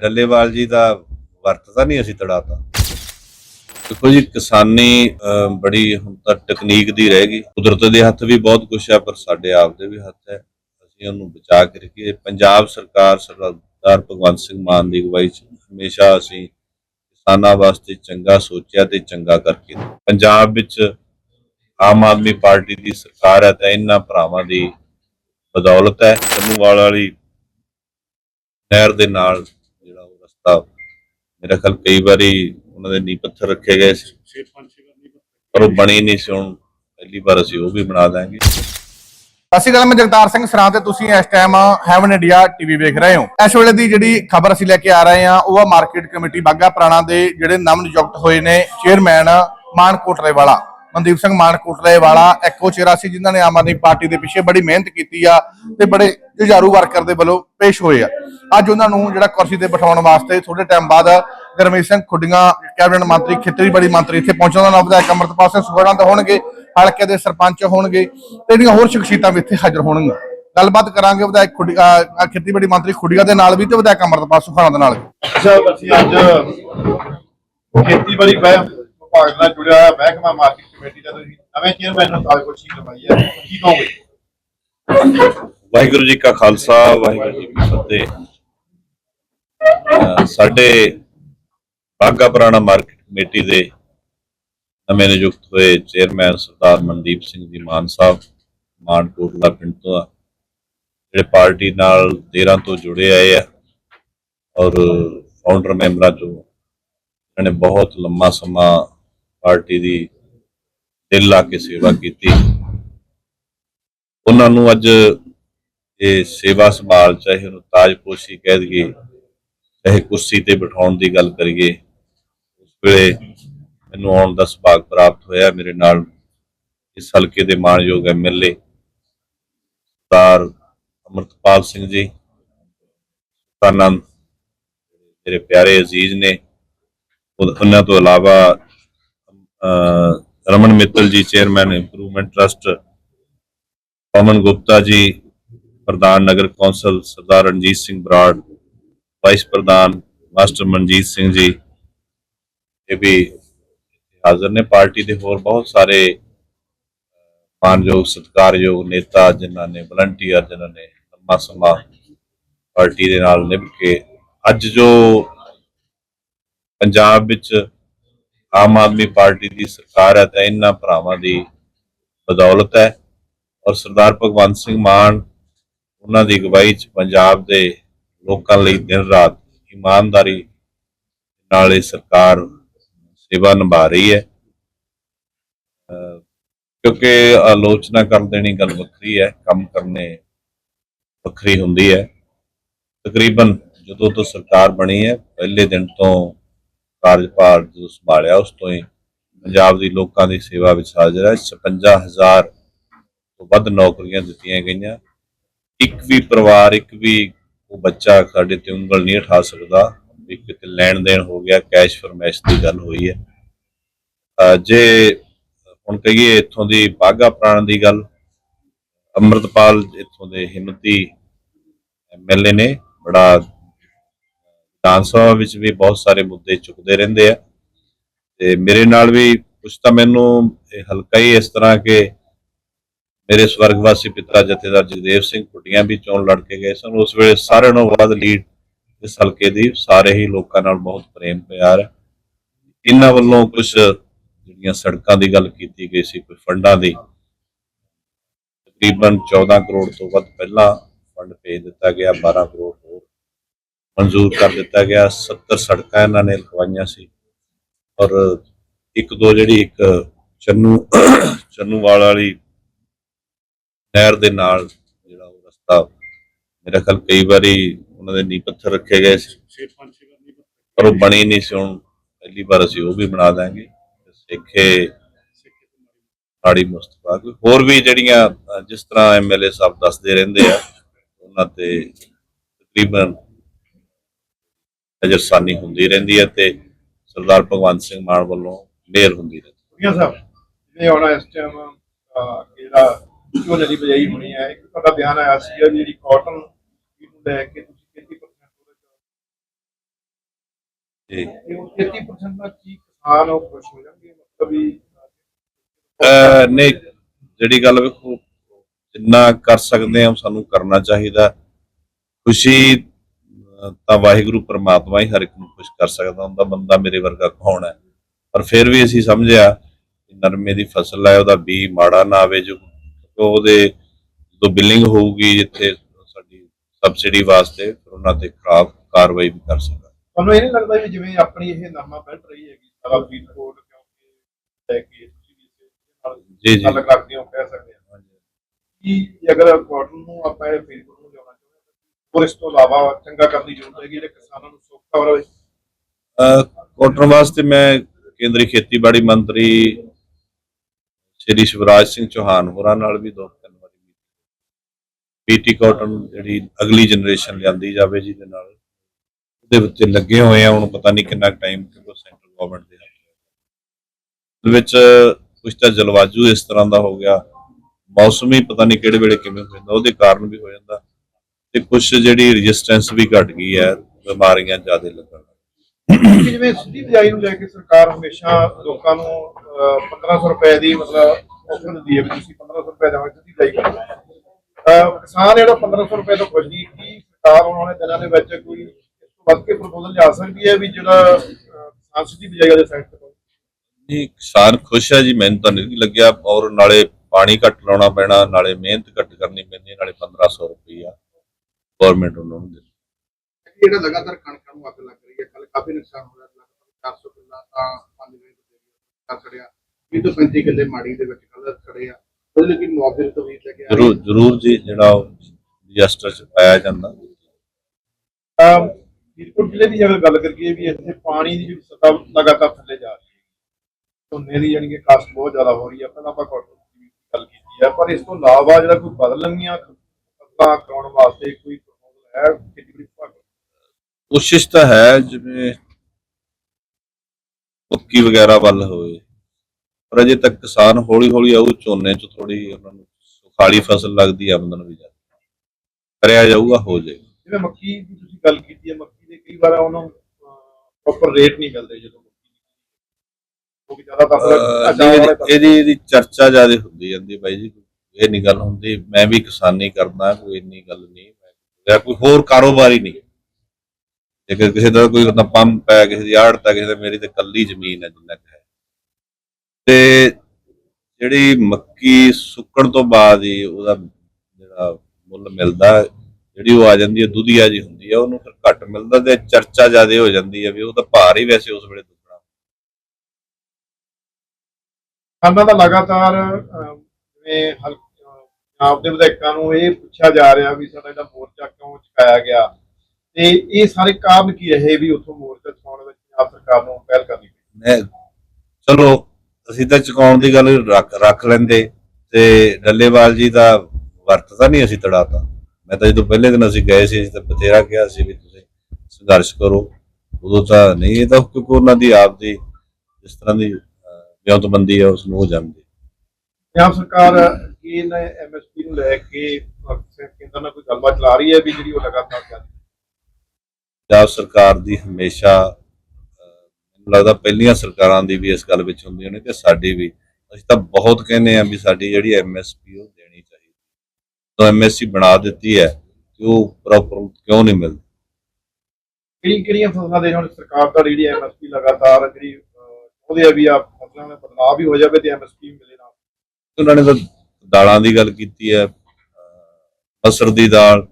ਡੱਲੇਵਾਲ ਜੀ ਦਾ ਵਰਤਦਾ ਨਹੀਂ ਅਸੀਂ ਤੜਾਤਾ। ਦੇਖੋ ਜੀ, ਕਿਸਾਨੀ ਬੜੀ ਹੁਣ ਤਾਂ ਟੈਕਨੀਕ ਦੀ ਰਹਿ ਗਈ। ਕੁਦਰਤ ਦੇ ਹੱਥ ਵੀ ਬਹੁਤ ਕੁਝ ਹੈ, ਪਰ ਸਾਡੇ ਆਪ ਦੇ ਵੀ ਹੱਥ ਹੈ। ਅਸੀਂ ਉਹਨੂੰ ਬਚਾ ਕੇ ਰੱਖੀਏ। ਪੰਜਾਬ ਸਰਕਾਰ, ਸਰਦਾਰ ਭਗਵੰਤ ਸਿੰਘ ਮਾਨ ਦੀ ਅਗਵਾਈ 'ਚ ਹਮੇਸ਼ਾ ਅਸੀਂ ਕਿਸਾਨਾਂ ਵਾਸਤੇ ਚੰਗਾ ਸੋਚਿਆ ਤੇ ਚੰਗਾ ਕਰਕੇ ਪੰਜਾਬ ਵਿੱਚ ਆਮ ਆਦਮੀ ਪਾਰਟੀ ਦੀ ਸਰਕਾਰ ਹੈ, ਤਾਂ ਇਹਨਾਂ ਭਰਾਵਾਂ ਦੀ ਬਦੌਲਤ ਹੈ। ਜੰਮੂਵਾਲ ਵਾਲੀ ਨਹਿਰ ਦੇ ਨਾਲ ਜਿਹੜਾ ਮੇਰਾ ਖਿਆਲ ਕਈ ਵਾਰੀ ਉਹਨਾਂ ਦੇ ਨੀਂਹ ਪੱਥਰ ਰੱਖੇ ਗਏ ਸੀ। ਪਰ ਉਹ ਬਣੀ ਨਹੀਂ ਸੀ, ਹੁਣ ਪਹਿਲੀ ਵਾਰ ਅਸੀਂ ਉਹ ਵੀ ਬਣਾ ਦਾਂਗੇ। ਸਤਿ ਸ਼੍ਰੀ ਅਕਾਲ, ਮੈਂ ਜਗਤਾਰ ਸਿੰਘ ਸਰਾਂ ਤੇ ਤੁਸੀਂ ਇਸ ਟਾਈਮ ਹੈਵਨ ਇੰਡੀਆ ਟੀਵੀ ਵੇਖ ਰਹੇ ਹੋ। ਇਸ ਵੇਲੇ ਦੀ ਜਿਹੜੀ ਖਬਰ ਅਸੀਂ ਲੈ ਕੇ ਆ ਰਹੇ ਹਾਂ, ਉਹ ਆ ਮਾਰਕੀਟ ਕਮੇਟੀ ਬਾਗਾ ਪੁਰਾਣਾ ਦੇ ਜਿਹੜੇ ਨਵ ਨਿਯੁਕਤ ਹੋਏ ਨੇ ਚੇਅਰਮੈਨ ਮਾਨ ਕੋਟਲੇ ਵਾਲਾ ਮਨਦੀਪ ਸਿੰਘ ਮਾਨ ਕੋਟਲੇ ਵਾਲਾ ਇੱਕੋ ਚਿਹਰਾ ਸੀ ਜਿਨ੍ਹਾਂ ਨੇ ਆਮ ਆਦਮੀ ਪਾਰਟੀ ਦੇ ਪਿੱਛੇ ਬੜੀ ਮਿਹਨਤ ਕੀਤੀ ਆ ਤੇ ਬੜੇ ਜੁਝਾਰੂ ਵਰਕਰ ਦੇ ਵੱਲੋਂ ਪੇਸ਼ ਹੋਏ ਆ। ਅੱਜ ਉਹਨਾਂ ਨੂੰ ਜਿਹੜਾ ਕੁਰਸੀ ਤੇ ਬਿਠਾਉਣ ਵਾਸਤੇ ਥੋੜੇ ਟਾਈਮ ਬਾਅਦ ਗਰਮੇਸ਼ ਸਿੰਘ ਖੁੱਡੀਆਂ, ਕੈਬਨਿਟ ਮੰਤਰੀ, ਖੇਤੀਬਾੜੀ ਮੰਤਰੀ ਇੱਥੇ ਪਹੁੰਚਣ ਦਾ ਨਾਮ ਵਿਧਾਇਕ ਅਮਰਤਪਾਲ ਸਿੰਘ ਸੁਖੜਾ ਹੋਣਗੇ, ਹਲਕੇ ਦੇ ਸਰਪੰਚ ਹੋਣਗੇ ਤੇ ਜਿਹੜੀਆਂ ਹੋਰ ਸ਼ਖਸੀਅਤਾਂ ਵੀ ਇੱਥੇ ਹਾਜ਼ਰ ਹੋਣਗੀਆਂ। ਗੱਲਬਾਤ ਕਰਾਂਗੇ ਵਿਧਾਇਕ ਖੁੱਡੀ ਖੇਤੀਬਾੜੀ ਮੰਤਰੀ ਖੁੱਡੀਆਂ ਦੇ ਨਾਲ ਵੀ ਤੇ ਵਿਧਾਇਕ ਅਮਰਤਪਾਲ ਸੁਖਾਣਾ ਦੇ ਨਾਲ ਵੀ। ਅੱਛਾ, ਅਸੀਂ ਅੱਜ ਖੇਤੀਬਾੜੀ ਵਿਭਾਗ ਨਾਲ ਜੁੜਿਆ ਹੋਇਆ ਮਹਿਕਮਾ ਮਾਰਕੀਟ ਕਮੇਟੀ ਦਾ ਤੁਸੀਂ ਨਵੇਂ ਚੇਅਰਮੈਨ ਨੂੰ ਸਾਲ ਕੋਸ਼ਿਸ਼ ਕਰਵਾਈ ਹੈ। ਕੀ ਕਹੋਗੇ? ਵਾਹਿਗੁਰੂ ਜੀ ਕਾ ਖਾਲਸਾ, ਵਾਹਿਗੁਰੂ ਜੀ ਕੀ ਫਤਿਹ। ਸਾਡੇ ਬਾਗਾ ਪੁਰਾਣਾ ਮਾਰਕੀਟ ਕਮੇਟੀ ਦੇ ਨਵੇਂ ਨਿਯੁਕਤ ਹੋਏ ਚੇਅਰਮੈਨ ਸਰਦਾਰ ਮਨਦੀਪ ਸਿੰਘ ਜੀ ਮਾਨ ਸਾਹਿਬ ਮਾਨਕੋਟਲਾ ਪਿੰਡ ਤੋਂ ਆ, ਜਿਹੜੇ ਪਾਰਟੀ ਨਾਲ 13 ਤੋਂ ਜੁੜੇ ਆਏ ਆ ਔਰ ਫਾਊਂਡਰ ਮੈਂਬਰਾਂ ਚੋਂ ਇਹਨਾਂ ਨੇ ਬਹੁਤ ਲੰਮਾ ਸਮਾਂ ਪਾਰਟੀ ਦੀ ਦਿਲ ਲਾ ਕੇ ਸੇਵਾ ਕੀਤੀ। ਉਹਨਾਂ ਨੂੰ ਅੱਜ ਇਹ ਸੇਵਾ ਸੰਭਾਲ ਚਾਹੇ ਉਹਨੂੰ ਤਾਜਪੋਸ਼ੀ ਕਹਿ ਦਈਏ, ਚਾਹੇ ਕੁਰਸੀ ਤੇ ਬਿਠਾਉਣ ਦੀ ਗੱਲ ਕਰੀਏ, ਉਸ ਵੇਲੇ ਮੈਨੂੰ ਆਉਣ ਦਾ ਸੁਭਾਗ ਪ੍ਰਾਪਤ ਹੋਇਆ। ਮੇਰੇ ਨਾਲ ਇਸ ਹਲਕੇ ਦੇ ਮਾਨਯੋਗ ਐਮਐਲਏ ਸਰਦਾਰ ਅਮਰਤਪਾਲ ਸਿੰਘ ਜੀ ਆਨੰਦ ਮੇਰੇ ਪਿਆਰੇ ਅਜ਼ੀਜ਼ ਨੇ ਉਹਨਾਂ ਤੋਂ ਇਲਾਵਾ Raman Mittal ji chairman improvement trust Pawan Gupta ji, ਪ੍ਰਧਾਨ ਨਗਰ ਕੌਂਸਲ, ਸਰਦਾਰ ਰਣਜੀਤ ਸਿੰਘ ਬਰਾੜ ਵਾਈਸ ਪ੍ਰਧਾਨ ਮਾਸਟਰ ਮਨਜੀਤ ਸਿੰਘ ਜੀ, ਇਹ ਵੀ ਹਾਜ਼ਰ ਨੇ। ਪਾਰਟੀ ਦੇ ਹੋਰ ਬਹੁਤ ਸਾਰੇ ਮਾਨਯੋਗ, ਸਤਿਕਾਰਯੋਗ ਨੇਤਾ ਜਿਨ੍ਹਾਂ ਨੇ ਵਲੰਟੀਅਰ ਜਿਨ੍ਹਾਂ ਨੇ ਲੰਮਾ ਸਮਾਂ ਪਾਰਟੀ ਦੇ ਨਾਲ ਨਿਭ ਕੇ ਅੱਜ ਜੋ ਪੰਜਾਬ ਵਿੱਚ ਆਮ ਆਦਮੀ ਪਾਰਟੀ ਦੀ ਸਰਕਾਰ ਹੈ ਤਾਂ ਇਹਨਾਂ ਭਰਾਵਾਂ ਦੀ ਬਦੌਲਤ ਹੈ। ਔਰ ਸਰਦਾਰ ਭਗਵੰਤ ਸਿੰਘ ਮਾਨ, ਉਹਨਾਂ ਦੀ ਅਗਵਾਈ 'ਚ ਪੰਜਾਬ ਦੇ ਲੋਕਾਂ ਲਈ ਦਿਨ ਰਾਤ ਇਮਾਨਦਾਰੀ ਨਾਲ ਇਹ ਸਰਕਾਰ ਸੇਵਾ ਨਿਭਾ ਰਹੀ ਹੈ। ਕਿਉਂਕਿ ਆਲੋਚਨਾ ਕਰ ਦੇਣੀ ਗੱਲ ਵੱਖਰੀ ਹੈ, ਕੰਮ ਕਰਨੇ ਵੱਖਰੀ ਹੁੰਦੀ ਹੈ। ਤਕਰੀਬਨ ਜਦੋਂ ਤੋਂ ਸਰਕਾਰ ਬਣੀ ਹੈ, ਪਹਿਲੇ ਦਿਨ ਤੋਂ ਕਾਰਜਭਾਰ ਜਦੋਂ ਸੰਭਾਲਿਆ, ਉਸ ਤੋਂ ਹੀ ਪੰਜਾਬ ਦੀ ਲੋਕਾਂ ਦੀ ਸੇਵਾ ਵਿੱਚ ਹਾਜ਼ਰ ਹੈ 55000 ਤੋਂ ਵੱਧ ਨੌਕਰੀਆਂ ਦਿੱਤੀਆਂ ਗਈਆਂ। ਇੱਕ ਵੀ ਪਰਿਵਾਰ, ਇੱਕ ਵੀ ਉਹ ਬੱਚਾ ਸਾਡੇ ਤੇ ਉਂਗਲ ਨਹੀਂ ਉਠਾ ਸਕਦਾ। ਵੀ ਕਿਤੇ ਲੈਣ ਦੇਣ ਹੋ ਗਿਆ, ਕੈਸ਼ ਫਰਮੈਸ਼ ਦੀ ਗੱਲ ਹੋਈ ਹੈ। ਜੇ ਹੁਣ ਕਹੀਏ ਇੱਥੋਂ ਦੀ ਬਾਗਾ ਪ੍ਰਾਣ ਦੀ ਗੱਲ, ਅੰਮ੍ਰਿਤਪਾਲ ਇੱਥੋਂ ਦੇ ਹਿੰਮਤੀ ਐਮਐਲਏ ਨੇ, ਬੜਾ ਵਿਧਾਨ ਸਭਾ ਵਿੱਚ ਵੀ ਬਹੁਤ ਸਾਰੇ ਮੁੱਦੇ ਚੁੱਕਦੇ ਰਹਿੰਦੇ ਆ। ਤੇ ਮੇਰੇ ਨਾਲ ਵੀ ਕੁਝ ਤਾਂ ਮੈਨੂੰ ਹਲਕਾ ਹੀ ਇਸ ਤਰ੍ਹਾਂ ਕਿ ਮੇਰੇ ਸਵਰਗਵਾਸੀ ਪਿਤਾ ਜਥੇਦਾਰ ਜਗਦੇਵ ਸਿੰਘ ਕੁੱਟੀਆਂ ਵੀ ਚੋਣ ਲੜ ਕੇ ਗਏ ਸਨ। ਉਸ ਵੇਲੇ ਸਾਰਿਆਂ ਨੂੰ ਵੱਧ ਲੀਡ ਇਸ ਹਲਕੇ ਦੀ, ਸਾਰੇ ਹੀ ਲੋਕਾਂ ਨਾਲ ਬਹੁਤ ਪ੍ਰੇਮ ਪਿਆਰ। ਹੈ ਇਹਨਾਂ ਵੱਲੋਂ ਕੁਝ ਜਿਹੜੀਆਂ ਸੜਕਾਂ ਦੀ ਗੱਲ ਕੀਤੀ ਗਈ ਸੀ, ਕੋਈ ਫੰਡਾਂ ਦੀ, ਤਕਰੀਬਨ 14 ਕਰੋੜ ਤੋਂ ਵੱਧ ਪਹਿਲਾਂ ਫੰਡ ਭੇਜ ਦਿੱਤਾ ਗਿਆ 12 ਕਰੋੜ ਮਨਜ਼ੂਰ ਕਰ ਦਿੱਤਾ ਗਿਆ 70 ਸੜਕਾਂ ਇਹਨਾਂ ਨੇ ਲਗਵਾਈਆਂ ਸੀ ਔਰ ਇੱਕ ਦੋ ਜਿਹੜੀ ਇੱਕ ਚੰਨੂ ਚੰਨੂਵਾਲ ਵਾਲੀ ਨਹਿਰ ਦੇ ਨਾਲ ਜਿਹੜਾ ਉਹ ਰਸਤਾ ਮੇਰਾ ਖਿਆਲ ਕਈ ਵਾਰੀ ਉਹਨਾਂ ਦੇ ਨੀਂਹ ਪੱਥਰ ਰੱਖੇ ਗਏ ਸੀ ਪਰ ਉਹ ਬਣੀ ਨਹੀਂ ਸੀ ਹੁਣ ਪਹਿਲੀ ਵਾਰ ਅਸੀਂ ਉਹ ਵੀ ਬਣਾ ਦਾਂਗੇ ਸਿੱਖੇ ਆੜੀ ਮੁਸਤਫਾ ਕੋਈ ਹੋਰ ਵੀ ਜਿਹੜੀਆਂ ਜਿਸ ਤਰ੍ਹਾਂ ਐਮਐਲਏ ਸਾਹਿਬ ਦੱਸਦੇ ਰਹਿੰਦੇ ਆ ਉਹਨਾਂ ਤੇ ਤਕਰੀਬਨ ਅਜਰਸਾਨੀ ਹੁੰਦੀ ਰਹਿੰਦੀ ਹੈ ਤੇ ਸਰਦਾਰ ਭਗਵੰਤ ਸਿੰਘ ਮਾਨ ਵੱਲੋਂ ਮਿਹਰ ਹੁੰਦੀ ਰਹਿੰਦੀ ਕੁੜੀਆਂ ਸਾਹਿਬ ਜਿਵੇਂ ਹੁਣ ਇਸ ਟਾਈਮ ਜਿਹੜਾ ਝੋਨੇ ਦੀ ਬਜਾਈ ਹੋਣੀ ਹੈ ਇੱਕ ਤੁਹਾਡਾ ਬਿਆਨ ਆਇਆ ਸੀ ਜਿਹੜੀ ਕਾਟਨ ਨੂੰ ਲੈ ਕੇ ਤੁਸੀਂ ਜੀ। ਇਹ ਉਹ 33% ਨਾਲ ਕੀ ਕਿਸਾਨ ਉਹ ਖੁਸ਼ ਹੋ ਜਾਣਗੇ? ਮਤਲਬ ਵੀ ਨਹੀਂ ਜਿਹੜੀ ਗੱਲ ਵੇਖੋ ਜਿੰਨਾ ਕਰ ਸਕਦੇ ਹਾਂ ਸਾਨੂੰ ਕਰਨਾ ਚਾਹੀਦਾ। ਖੁਸ਼ੀ ਤਾਂ ਵਾਹਿਗੁਰੂ ਪ੍ਰਮਾਤਮਾ ਹੀ ਹਰ ਇੱਕ ਨੂੰ ਖੁਸ਼ ਕਰ ਸਕਦਾ ਹੁੰਦਾ ਬੰਦਾ ਮੇਰੇ ਵਰਗਾ ਕੌਣ ਹੈ? ਪਰ ਫਿਰ ਵੀ ਅਸੀਂ ਸਮਝਿਆ ਨਰਮੇ ਦੀ ਫਸਲ ਹੈ ਉਹਦਾ ਬੀ ਮਾੜਾ ਨਾ ਆਵੇ ਜੋ ਉਹਦੇ ਜਦੋਂ ਬਿਲਿੰਗ ਹੋਊਗੀ ਜਿੱਥੇ ਸਾਡੀ ਸਬਸਿਡੀ ਵਾਸਤੇ ਫਿਰ ਉਹਨਾਂ ਤੇ ਖਰਾਬ ਕਾਰਵਾਈ ਵੀ ਕਰ ਸਕਦਾ। ਤੁਹਾਨੂੰ ਇਹ ਨਹੀਂ ਲੱਗਦਾ ਵੀ ਜਿਵੇਂ ਆਪਣੀ ਇਹ ਨਰਮਾ ਬੈਠ ਰਹੀ ਹੈਗੀ ਸਾਰਾ ਫਰੀਦਕੋਟ ਕਿਉਂਕਿ ਲੈ ਕੇ ਤੁਸੀਂ ਵੀ ਇਸੇ ਨਾਲ ਜੀ ਜੀ। ਅਲੱਗ ਰੱਖਦੇ ਹੋ ਕਹਿ ਸਕਦੇ ਹਾਂ ਕਿ ਅਗਰ ਕਾਟਨ ਨੂੰ ਆਪਾਂ ਇਹ ਫਰੀਦਕੋਟ ਨੂੰ ਇਸ ਤੋਂ ਇਲਾਵਾ ਚੰਗਾ ਕਰਨ ਦੀ ਜ਼ਰੂਰਤ ਹੈਗੀ ਜਿਹੜੇ ਕਿਸਾਨਾਂ ਨੂੰ ਸੌਖਾ ਹੋਵੇ ਅਹ ਵਾਸਤੇ ਮੈਂ ਕੇਂਦਰੀ ਖੇਤੀਬਾੜੀ ਮੰਤਰੀ ਸ਼੍ਰੀ ਸ਼ਿਵਰਾਜ ਸਿੰਘ ਚੌਹਾਨ ਹੋਰਾਂ ਨਾਲ ਵੀ ਦੋ ਤਿੰਨ ਵਾਰੀ ਪੀਟੀ ਕਾਟਨ ਜਿਹੜੀ ਅਗਲੀ ਜਨਰੇਸ਼ਨ ਲਿਆਂਦੀ ਜਾਵੇ ਜਿਹਦੇ ਨਾਲ ਉਹਦੇ ਵਿੱਚ ਲੱਗੇ ਹੋਏ ਆ, ਹੁਣ ਪਤਾ ਨਹੀਂ ਕਿੰਨਾ ਟਾਈਮ ਕਿਉਂਕਿ ਸੈਂਟਰਲ ਗਵਰਨਮੈਂਟ ਦੇ ਹੱਥ ਵਿੱਚ ਕੁਝ ਤਾਂ ਜਲਵਾਯੂ ਇਸ ਤਰ੍ਹਾਂ ਦਾ ਹੋ ਗਿਆ, ਮੌਸਮੀ ਪਤਾ ਨਹੀਂ ਕਿਹੜੇ ਵੇਲੇ ਕਿਵੇਂ ਹੋ ਜਾਂਦਾ, ਉਹਦੇ ਕਾਰਨ ਵੀ ਹੋ ਜਾਂਦਾ। ਤੇ ਕੁਝ ਜਿਹੜੀ ਰੈਜ਼ਿਸਟੈਂਸ ਵੀ ਘਟ ਗਈ ਹੈ ਬਿਮਾਰੀਆਂ ਜ਼ਿਆਦਾ ਲੱਗਣ ਜਿਵੇਂ ਸਿੱਧੀ ਬਿਜਾਈ ਨੂੰ ਲੈ ਕੇ ਸਰਕਾਰ ਹਮੇਸ਼ਾ ਲੋਕਾਂ ਨੂੰ ਅਹ, 1500 ਰੁਪਏ ਦੀ ਮਤਲਬ ਆਫਰ ਦਿੰਦੀ ਹੈ ਤੁਸੀਂ 1500 ਰੁਪਏ ਦੇਵਾਂਗੇ ਸਿੱਧੀ ਬਿਜਾਈ ਕਰੋ। ਕਿਸਾਨ ਜਿਹੜਾ 1500 ਰੁਪਏ ਤੋਂ ਖੁਸ਼ ਨਹੀਂ ਕੀ ਸਰਕਾਰ ਆਉਣ ਵਾਲੇ ਦਿਨਾਂ ਦੇ ਵਿੱਚ ਕੋਈ ਇਸ ਤੋਂ ਵੱਧ ਕੇ ਪ੍ਰਪੋਜ਼ਲ ਲਿਆ ਸਕਦੀ ਹੈ ਵੀ ਜਿਹੜਾ ਕਿਸਾਨ ਸਿੱਧੀ ਬਿਜਾਈ ਵਾਲੇ ਸਾਈਡ ਤੇ? ਨਹੀਂ ਕਿਸਾਨ ਖੁਸ਼ ਹੈ ਜੀ ਮੈਨੂੰ ਤਾਂ ਨਹੀਂ ਲੱਗਿਆ। ਔਰ ਨਾਲੇ ਪਾਣੀ ਘੱਟ ਲਾਉਣਾ ਪੈਣਾ ਨਾਲੇ ਮਿਹਨਤ ਘੱਟ ਕਰਨੀ ਪੈਂਦੀ ਨਾਲੇ 1500 ਰੁਪਈਆ। ਗਵਰਨਮੈਂਟ ਉਹਨਾਂ ਨੂੰ। ਦਿੰਦੀ ਜਿਹੜਾ ਲਗਾਤਾਰ ਕਣਕਾਂ ਨੂੰ ਅੱਗ ਲੱਗ ਰਹੀ ਹੈ ਕੱਲ ਕਾਫੀ ਨੁਕਸਾਨ ਹੋਇਆ ਲਗਭਗ 400 ਕਿੱਲਾ ਤਾਂ ਪੰਜ ਵਜੇ ਕਰ ਛੜਿਆ ਵੀ ਤੋਂ 35 ਕਿੱਲੇ ਮਾੜੀ ਦੇ ਵਿੱਚ ਕੱਲ ਖੜੇ ਆ ਉਹਦੇ ਲਈ ਮੁਆਵਜ਼ੇ ਦੀ ਤਵੀਰ ਲੈ ਕੇ ਆ? ਜ਼ਰੂਰ ਜ਼ਰੂਰ ਜੀ ਜਿਹੜਾ ਰਜਿਸਟਰ ਚ ਪਾਇਆ ਜਾਂਦਾ। ਫਰੀਦਕੋਟ ਜ਼ਿਲ੍ਹੇ ਦੀ ਅਗਰ ਗੱਲ ਕਰੀਏ ਵੀ ਇੱਥੇ ਪਾਣੀ ਦੀ ਜਿਹੜੀ ਸਤਹ ਲਗਾਤਾਰ ਥੱਲੇ ਜਾ ਰਹੀ ਹੈ। ਝੋਨੇ ਦੀ ਜਾਣੀ ਕਿ ਕਾਸਟ ਬਹੁਤ ਜ਼ਿਆਦਾ ਹੋ ਰਹੀ ਹੈ। ਪਹਿਲਾਂ ਆਪਾਂ ਦੀ ਗੱਲ ਕੀਤੀ ਹੈ ਪਰ ਇਸ ਤੋਂ ਇਲਾਵਾ ਜਿਹੜਾ ਕੋਈ ਬਦਲਣੀਆਂ ਫਸਲਾਂ ਕਰਾਉਣ ਵਾਸਤੇ ਕੋਈ ਹੈ ਖੇਤੀਬਾੜੀ ਵਿਭਾਗ ਵੱਲੋਂ? ਕੋਸ਼ਿਸ਼ ਤਾਂ ਹੈ ਜਿਵੇਂ ਮੱਕੀ ਵਗੈਰਾ ਵੱਲ ਹੋਵੇ। ਪਰ ਅਜੇ ਤੱਕ ਕਿਸਾਨ ਹੌਲੀ ਹੌਲੀ ਆਉ ਝੋਨੇ ਚ ਥੋੜੀ ਉਹਨਾਂ ਨੂੰ ਸੁਖਾਲੀ ਫਸਲ ਲੱਗਦੀ ਆਮਦਨ ਵੀ ਜ਼ਿਆਦਾ। ਕਰਿਆ ਜਾਊਗਾ ਹੋ ਜਾਏਗਾ। ਜਿਵੇਂ ਮੱਕੀ ਦੀ ਤੁਸੀਂ ਗੱਲ ਕੀਤੀ ਹੈ ਮੱਕੀ ਦੇ ਕਈ ਵਾਰ ਉਹਨਾਂ ਨੂੰ ਪ੍ਰੋਪਰ ਰੇਟ ਨਹੀਂ ਮਿਲਦੇ ਜਦੋਂ ਮੱਕੀ ਵਾਲੇ ਪਾਸੇ- ਇਹਦੀ ਇਹਦੀ ਚਰਚਾ ਜ਼ਿਆਦਾ ਹੁੰਦੀ ਜਾਂਦੀ ਬਾਈ ਜੀ ਇਹ ਨਹੀਂ ਗੱਲ ਹੁੰਦੀ ਮੈਂ ਵੀ ਕਿਸਾਨੀ ਕਰਦਾ ਕੋਈ ਇੰਨੀ ਗੱਲ ਨਹੀਂ। ਜਾਂ ਕੋਈ ਹੋਰ ਕਾਰੋਬਾਰ ਹੀ ਨਹੀਂ। ਜੇਕਰ ਕਿਸੇ ਦਾ ਕੋਈ ਉਹਦਾ ਪੰਪ ਹੈ ਕਿਸੇ ਦੀ ਆੜਤ ਹੈ ਕਿਸੇ ਦਾ ਮੇਰੀ ਤੇ ਕੱਲੀ ਜ਼ਮੀਨ ਹੈ ਜਿੰਨਾ ਹੈ। ਤੇ ਜਿਹੜੀ ਮੱਕੀ ਸੁੱਕਣ ਤੋਂ ਬਾਅਦ ਹੀ ਉਹਦਾ ਜਿਹੜਾ ਮੁੱਲ ਮਿਲਦਾ, ਜਿਹੜੀ ਉਹ ਆ ਜਾਂਦੀ ਹੈ, ਦੁਧੀਆ ਜੀ ਹੁੰਦੀ ਹੈ, ਉਹਨੂੰ ਫਿਰ ਘੱਟ ਮਿਲਦਾ ਤੇ ਚਰਚਾ ਜ਼ਿਆਦਾ ਹੋ ਜਾਂਦੀ ਹੈ ਵੀ ਉਹ ਤਾਂ ਭਾਰ ਹੀ ਵੈਸੇ ਉਸ ਵੇਲੇ ਦੁੱਗਣਾ। ਕਿਸਾਨਾਂ ਦਾ ਲਗਾਤਾਰ ਜਿਵੇਂ ਹਲ- ਪੰਜਾਬ ਦੇ ਵਿਧਾਇਕਾਂ ਨੂੰ ਇਹ ਪੁੱਛਿਆ ਜਾ ਰਿਹਾ ਵੀ ਸਾਡਾ ਜਿਹੜਾ ਮੋਰਚਾ ਕਿਉਂ ਚੁਕਾਇਆ ਗਿਆ? ਤੇ ਇਹ ਸਾਰੇ ਕਾਰਨ ਕੀ ਰਹੇ ਵੀ ਉੱਥੋਂ ਮੋਰਚਾ ਚੁਕਾਉਣ ਵਿੱਚ ਪੰਜਾਬ ਸਰਕਾਰ ਨੂੰ ਪਹਿਲ ਕਰਨੀ ਪਈ? ਮੈਂ ਚਲੋ ਅਸੀਂ ਤਾਂ ਚੁਕਾਉਣ ਦੀ ਗੱਲ ਰੱਖ ਰੱਖ ਲੈਂਦੇ ਤੇ ਡੱਲੇਵਾਲ ਜੀ ਦਾ ਵਰਤ ਤਾਂ ਨਹੀਂ ਅਸੀਂ ਤੜਾਤਾ। ਮੈਂ ਤਾਂ ਜਦੋਂ ਪਹਿਲੇ ਦਿਨ ਅਸੀਂ ਗਏ ਸੀ ਅਸੀਂ ਤਾਂ ਬਥੇਰਾ ਕਿਹਾ ਸੀ ਵੀ ਤੁਸੀਂ ਸੰਘਰਸ਼ ਕਰੋ। ਉਦੋਂ ਤਾਂ ਨਹੀਂ ਇਹ ਤਾਂ ਕਿਉਂਕਿ ਉਹਨਾਂ ਦੀ ਆਪ ਦੀ ਜਿਸ ਤਰ੍ਹਾਂ ਦੀ ਵਿਉਂਤਬੰਦੀ ਹੈ ਉਸ ਨੂੰ ਹੋ ਜਾਂਦੀ ਪੰਜਾਬ ਸਰਕਾਰ ਕੀ ਨੇ ਐਮਐਸਪੀ ਨੂੰ ਲੈ ਕੇ ਅਹ, ਕੇਂਦਰ ਨਾਲ ਕੋਈ ਗੱਲਬਾਤ ਚਲਾ ਰਹੀ ਹੈ ਵੀ ਜਿਹੜੀ ਉਹ ਲਗਾਤਾਰ ਚੱਲ ਰਹੀ ਹੈ? ਪੰਜਾਬ ਸਰਕਾਰ ਦੀ ਹਮੇਸ਼ਾ ਮੈਨੂੰ ਲੱਗਦਾ ਪਹਿਲੀਆਂ ਸਰਕਾਰਾਂ ਦੀ ਵੀ ਇਸ ਗੱਲ ਵਿੱਚ ਹੁੰਦੀਆਂ ਨੇ ਕਿ ਸਾਡੀ ਵੀ ਅਸੀਂ ਤਾਂ ਬਹੁਤ ਕਹਿੰਦੇ ਆ ਵੀ ਸਾਡੀ ਜਿਹੜੀ ਐਮਐਸਪੀ ਉਹ ਦੇਣੀ ਚਾਹੀਦੀ ਤਾਂ ਐਮਐਸਪੀ ਬਣਾ ਦਿੱਤੀ ਹੈ ਕਿ ਉਹ ਪ੍ਰੋਪਰ ਕਿਉਂ ਨਹੀਂ ਮਿਲਦੀ? ਕਿਹੜੀ ਕਿਹੜੀਆਂ ਫਸਲਾਂ ਦੇ ਹੁਣ ਸਰਕਾਰ ਦਾ ਜਿਹੜੀ ਐਮਐਸਪੀ ਲਗਾਤਾਰ ਜਿਹੜੀ ਉਹਦੇ ਆ ਵੀ ਆ ਫਸਲਾਂ ਦਾ ਬਦਲਾਅ ਵੀ ਹੋ ਜਾਵੇ ਤੇ ਐਮਐਸਪੀ ਮਿਲੇ ਨਾ ਉਹਨਾਂ ਨੇ ਤਾਂ ਦਾਲਾਂ ਦੀ ਗੱਲ ਕੀਤੀ ਹੈ ਮਸਰ ਦੀ ਦਾਲ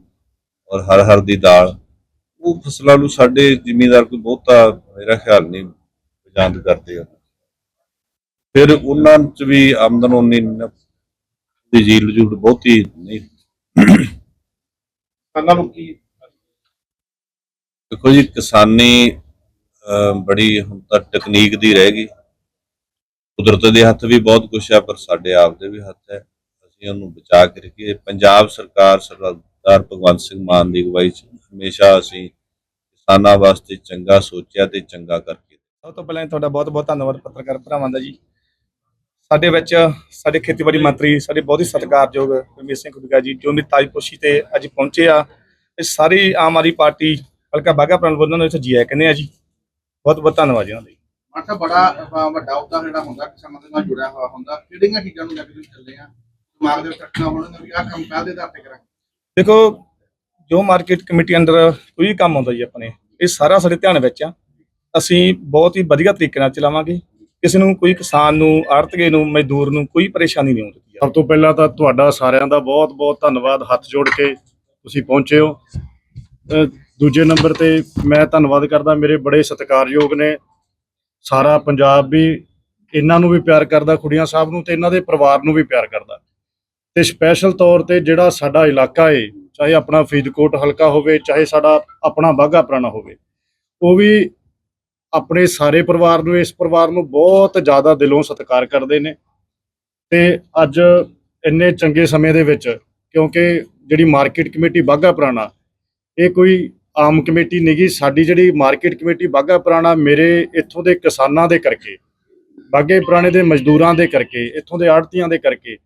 ਔਰ ਹਰ ਹਰ ਦੀ ਦਾਲ। ਉਹ ਫਸਲਾਂ ਨੂੰ ਸਾਡੇ ਜ਼ਿਮੀਂਦਾਰ ਕੋਈ ਬਹੁਤਾ ਮੇਰਾ ਖਿਆਲ ਨਹੀਂ ਪਸੰਦ ਕਰਦੇ ਆ। ਫਿਰ ਉਹਨਾਂ ਚ ਵੀ ਆਮਦਨ ਉਨੀ ਦੀ ਜੀਲ ਜੂਲ ਬਹੁਤੀ ਨਹੀਂ। ਕਿਸਾਨਾਂ ਨੂੰ ਕੀ ਦੇਖੋ ਜੀ ਕਿਸਾਨੀ ਬੜੀ ਹੁਣ ਤਾਂ ਟੈਕਨੀਕ ਦੀ ਰਹਿ ਗਈ। ਕੁਦਰਤ ਦੇ ਹੱਥ ਵੀ ਬਹੁਤ ਕੁਛ ਹੈ ਪਰ ਸਾਡੇ ਆਪ ਦੇ ਵੀ ਹੱਥ ਹੈ। ਅਸੀਂ ਉਹਨੂੰ ਬਚਾ ਕੇ ਰੱਖੀਏ ਪੰਜਾਬ ਸਰਕਾਰ ਸਰਦਾਰ ਭਗਵੰਤ ਸਿੰਘ ਮਾਨ ਦੀ ਅਗਵਾਈ 'ਚ ਹਮੇਸ਼ਾ ਅਸੀਂ ਕਿਸਾਨਾਂ ਵਾਸਤੇ ਚੰਗਾ ਸੋਚਿਆ ਤੇ ਚੰਗਾ ਕਰਕੇ ਸਭ ਤੋਂ ਪਹਿਲਾਂ ਤੁਹਾਡਾ ਬਹੁਤ-ਬਹੁਤ ਧੰਨਵਾਦ ਪੱਤਰਕਾਰ ਭਰਾਵਾਂ ਦਾ ਜੀ। ਸਾਡੇ ਵਿੱਚ ਸਾਡੇ ਖੇਤੀਬਾੜੀ ਮੰਤਰੀ ਸਾਡੇ ਬਹੁਤ ਹੀ ਸਤਿਕਾਰਯੋਗ ਰਮੇਸ਼ ਸਿੰਘ ਖੁਦਗਾ ਜੀ ਜੋ ਮੇਰੀ ਤਾਜਪੋਸ਼ੀ ਤੇ ਅੱਜ ਪਹੁੰਚੇ ਆ ਇਹ ਸਾਰੀ ਆਮ ਆਦਮੀ ਪਾਰਟੀ ਹਲਕਾ ਬਾਗਾ ਪ੍ਰਣ ਵੱਲੋਂ ਨੂੰ ਇੱਥੇ ਜੀ ਆਇਆਂ ਕਹਿੰਦੇ ਆ ਜੀ। ਬਹੁਤ ਬਹੁਤ ਧੰਨਵਾਦ ਜੀ ਉਹਨਾਂ ਦਾ। ਮਾਤਾ ਬੜਾ ਵੱਡਾ ਉਹਦਾ ਜਿਹੜਾ ਹੁੰਦਾ ਕਿਸਾਨਾਂ ਦੇ ਨਾਲ ਜੁੜਿਆ ਹੋਇਆ ਹੁੰਦਾ। ਕਿਹੜੀਆਂ ਚੀਜ਼ਾਂ ਨੂੰ ਲੈ ਕੇ ਤੁਸੀਂ ਚੱਲੇ ਆ? ਦਿਮਾਗ ਦੇ ਵਿੱਚ ਰੱਖਣਾ ਹੋਣਾ ਵੀ ਆਹ ਕੰਮ ਕਾਹਦੇ ਆਧਾਰ ਤੇ ਕਰਾਂਗੇ। ਦੇਖੋ ਜੋ ਮਾਰਕੀਟ ਕਮੇਟੀ ਅੰਡਰ ਕੋਈ ਕੰਮ ਆਉਂਦਾ ਜੀ ਆਪਣੇ ਇਹ ਸਾਰਾ ਸਾਡੇ ਧਿਆਨ ਵਿੱਚ ਆ। ਅਸੀਂ ਬਹੁਤ ਹੀ ਵਧੀਆ ਤਰੀਕੇ ਨਾਲ ਚਲਾਵਾਂਗੇ। ਕਿਸੇ ਨੂੰ ਕੋਈ ਕਿਸਾਨ ਨੂੰ ਆੜਤਗੇ ਨੂੰ ਮਜ਼ਦੂਰ ਨੂੰ ਕੋਈ ਪਰੇਸ਼ਾਨੀ ਨਹੀਂ ਦਿੱਤੀ ਸਭ ਤੋਂ ਪਹਿਲਾਂ ਤਾਂ ਤੁਹਾਡਾ ਸਾਰਿਆਂ ਦਾ ਬਹੁਤ-ਬਹੁਤ ਧੰਨਵਾਦ ਹੱਥ ਜੋੜ ਕੇ ਤੁਸੀਂ ਪਹੁੰਚੇ ਹੋ। ਅਹ ਦੂਜੇ ਨੰਬਰ ਤੇ ਮੈਂ ਧੰਨਵਾਦ ਕਰਦਾ ਮੇਰੇ ਬੜੇ ਸਤਿਕਾਰਯੋਗ ਨੇ। ਸਾਰਾ ਪੰਜਾਬ ਵੀ ਇਹਨਾਂ ਨੂੰ ਵੀ ਪਿਆਰ ਕਰਦਾ ਖੁੜੀਆਂ ਸਾਹਿਬ ਨੂੰ ਤੇ ਇਹਨਾਂ ਦੇ ਪਰਿਵਾਰ ਨੂੰ ਵੀ ਪਿਆਰ ਕਰਦਾ। ਤੇ ਸਪੈਸ਼ਲ ਤੌਰ ਤੇ ਜਿਹੜਾ ਸਾਡਾ ਇਲਾਕਾ ਏ, ਚਾਹੇ ਆਪਣਾ ਫਰੀਦਕੋਟ ਹਲਕਾ ਹੋਵੇ, ਚਾਹੇ ਸਾਡਾ ਆਪਣਾ ਬਾਘਾ ਪੁਰਾਣਾ ਹੋਵੇ, ਉਹ ਵੀ ਆਪਣੇ ਸਾਰੇ ਪਰਿਵਾਰ ਨੂੰ, ਇਸ ਪਰਿਵਾਰ ਨੂੰ ਬਹੁਤ ਜ਼ਿਆਦਾ ਦਿਲੋਂ ਸਤਿਕਾਰ ਕਰਦੇ ਨੇ। ਤੇ ਅੱਜ ਇੰਨੇ ਚੰਗੇ ਸਮੇਂ ਦੇ ਵਿੱਚ, ਕਿਉਂਕਿ ਜਿਹੜੀ ਮਾਰਕੀਟ ਕਮੇਟੀ ਬਾਘਾ ਪੁਰਾਣਾ, ਇਹ ਕੋਈ ਆਮ ਕਮੇਟੀ ਨਹੀਂਗੀ ਸਾਡੀ ਜਿਹੜੀ ਮਾਰਕੀਟ ਕਮੇਟੀ ਬਾਘਾ ਪੁਰਾਣਾ ਮੇਰੇ ਇੱਥੋਂ ਦੇ ਕਿਸਾਨਾਂ ਦੇ ਕਰਕੇ ਬਾਘੇ ਪੁਰਾਣੇ ਦੇ ਮਜ਼ਦੂਰਾਂ ਦੇ ਕਰਕੇ, ਇੱਥੋਂ ਦੇ ਆੜਤੀਆਂ ਦੇ ਕਰਕੇ